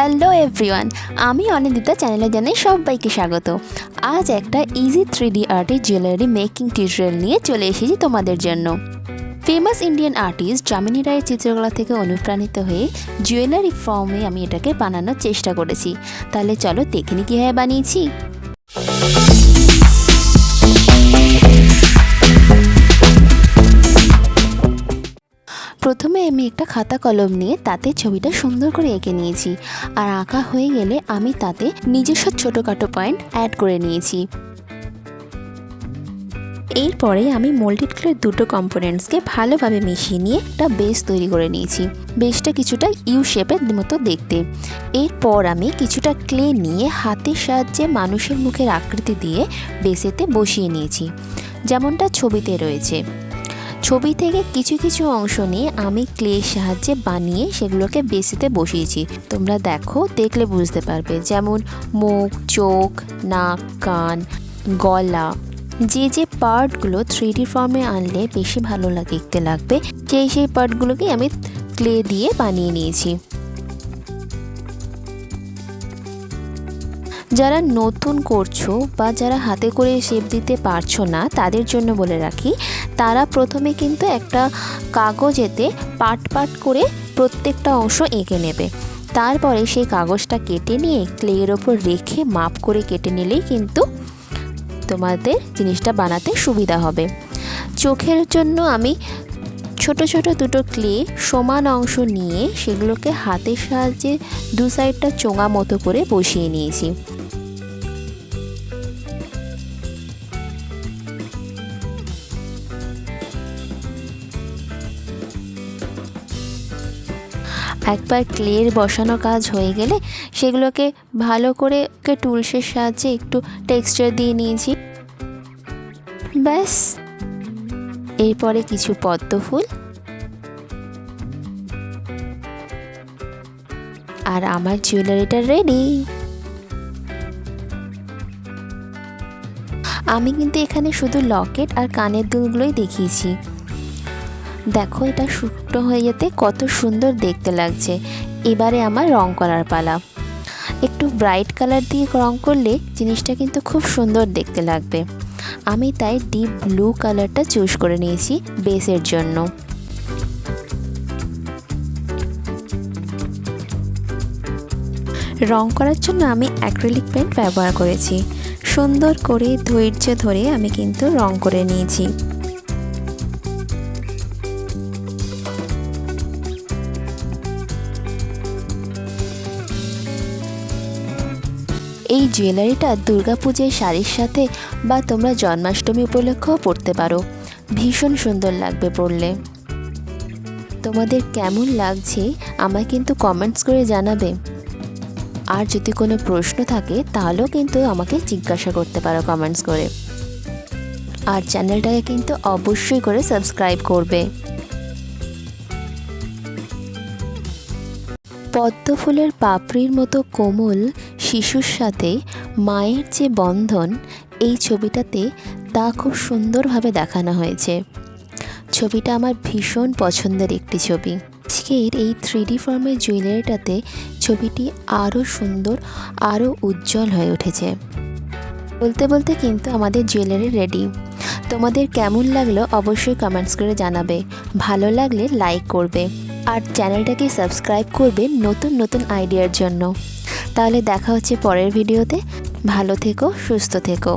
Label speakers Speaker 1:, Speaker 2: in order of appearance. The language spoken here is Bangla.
Speaker 1: হ্যালো এভরিওয়ান, আমি অনিন্দিতা চ্যানেলে জানাই সবাইকে স্বাগত। আজ একটা ইজি থ্রি ডি আর্টের জুয়েলারি মেকিং টিউটোরিয়াল নিয়ে চলে এসেছি তোমাদের জন্য। ফেমাস ইন্ডিয়ান আর্টিস্ট জামিনী রায়ের চিত্রকলা থেকে অনুপ্রাণিত হয়ে জুয়েলারি ফর্মে আমি এটাকে বানানোর চেষ্টা করেছি। তাহলে চলো দেখিনি কীভাবে বানিয়েছি। একটা খাতা কলম নিয়ে তাতে ছবিটা সুন্দর করে এঁকে নিয়েছি। আর আঁকা হয়ে গেলে আমি তাতে নিজস্ব ছোটোখাটো পয়েন্ট অ্যাড করে নিয়েছি। এরপরে আমি মোল্ডেড ক্লের দুটো কম্পোনেন্টসকে ভালোভাবে মিশিয়ে নিয়ে একটা বেস তৈরি করে নিয়েছি। বেসটা কিছুটা ইউ শেপের মতো দেখতে। এরপর আমি কিছুটা ক্লে নিয়ে হাতের সাহায্যে মানুষের মুখের আকৃতি দিয়ে বেসেতে বসিয়ে নিয়েছি। যেমনটা ছবিতে রয়েছে। ছবি থেকে কিছু কিছু অংশ নিয়ে আমি ক্লের সাহায্যে বানিয়ে সেগুলোকে বেসিতে বসিয়েছি। তোমরা দেখো, দেখলে বুঝতে পারবে। যেমন মুখ, চোখ, নাক, কান, গলা, যে যে পার্টগুলো থ্রি ডি ফর্মে আনলে বেশি ভালো দেখতে লাগবে, সেই সেই পার্টগুলোকে আমি ক্লে দিয়ে বানিয়ে নিয়েছি। যারা নতুন করছ বা যারা হাতে করে শেপ দিতে পারছ না, তাদের জন্য বলে রাখি, তারা প্রথমে কিন্তু একটা কাগজেতে পাট পাট করে প্রত্যেকটা অংশ এঁকে নেবে। তারপরে সেই কাগজটা কেটে নিয়ে ক্লের ওপর রেখে মাপ করে কেটে নিলেই কিন্তু তোমাদের জিনিসটা বানাতে সুবিধা হবে। চোখের জন্য আমি ছোট ছোট দুটো ক্লে সমান অংশ নিয়ে সেগুলোকে হাতের সাহায্যে দু সাইডটা চোঙা মতো করে বসিয়ে নিয়েছি। একবার ক্লের বসানো কাজ হয়ে গেলে সেগুলোকে ভালো করে ওকে টুলসের সাহায্যে একটু টেক্সচার দিয়ে নিয়েছি। ব্যাস। এরপরে কিছু পদ্ম ফুল। আর আমার জুয়েলারিটা রেডি। আমি কিন্তু এখানে শুধু লকেট আর কানের দুলগুলোই দেখিয়েছি। দেখো এটা শুকনো হয়ে যেতে কত সুন্দর দেখতে লাগছে। এবারে আমার রং করার পালা। একটু ব্রাইট কালার দিয়ে রং করলে জিনিসটা কিন্তু খুব সুন্দর দেখতে লাগবে। আমি তাই ডিপ ব্লু কালারটা চুজ করে নিয়েছি বেসের জন্য। রং করার জন্য আমি অ্যাক্রিলিক পেন্ট ব্যবহার করেছি। সুন্দর করে ধৈর্য ধরে আমি কিন্তু রং করে নিয়েছি। এই জুয়েলারিটা দুর্গাপুজোর শাড়ির সাথে বা তোমরা জন্মাষ্টমী উপলক্ষেও পরতে পারো। ভীষণ সুন্দর লাগবে পরলে তোমাদের কেমন লাগছে আমায় কিন্তু কমেন্টস করে জানাবে। আর যদি কোনো প্রশ্ন থাকে, তাহলেও কিন্তু আমাকে জিজ্ঞাসা করতে পারো কমেন্টস করে। আর চ্যানেলটাকে কিন্তু অবশ্যই করে সাবস্ক্রাইব করবে। পদ্ম ফুলের পাপড়ির মতো কোমল শিশুর সাথে মায়ের যে বন্ধন, এই ছবিটাতে তা খুব সুন্দরভাবে দেখানো হয়েছে। ছবিটা আমার ভীষণ পছন্দের একটি ছবি। আজকের এই থ্রি ডি ফর্মের জুয়েলারিটাতে ছবিটি আরও সুন্দর, আরও উজ্জ্বল হয়ে উঠেছে। বলতে বলতে কিন্তু আমাদের জুয়েলারি রেডি। তোমাদের কেমন লাগল অবশ্যই কমেন্টস করে জানাবে। ভালো লাগলে লাইক করবে। আর চ্যানেলটাকে সাবস্ক্রাইব করবে নতুন নতুন আইডিয়ার জন্য। তাহলে দেখা হচ্ছে পরের ভিডিওতে। ভালো থেকো সুস্থ থেকো।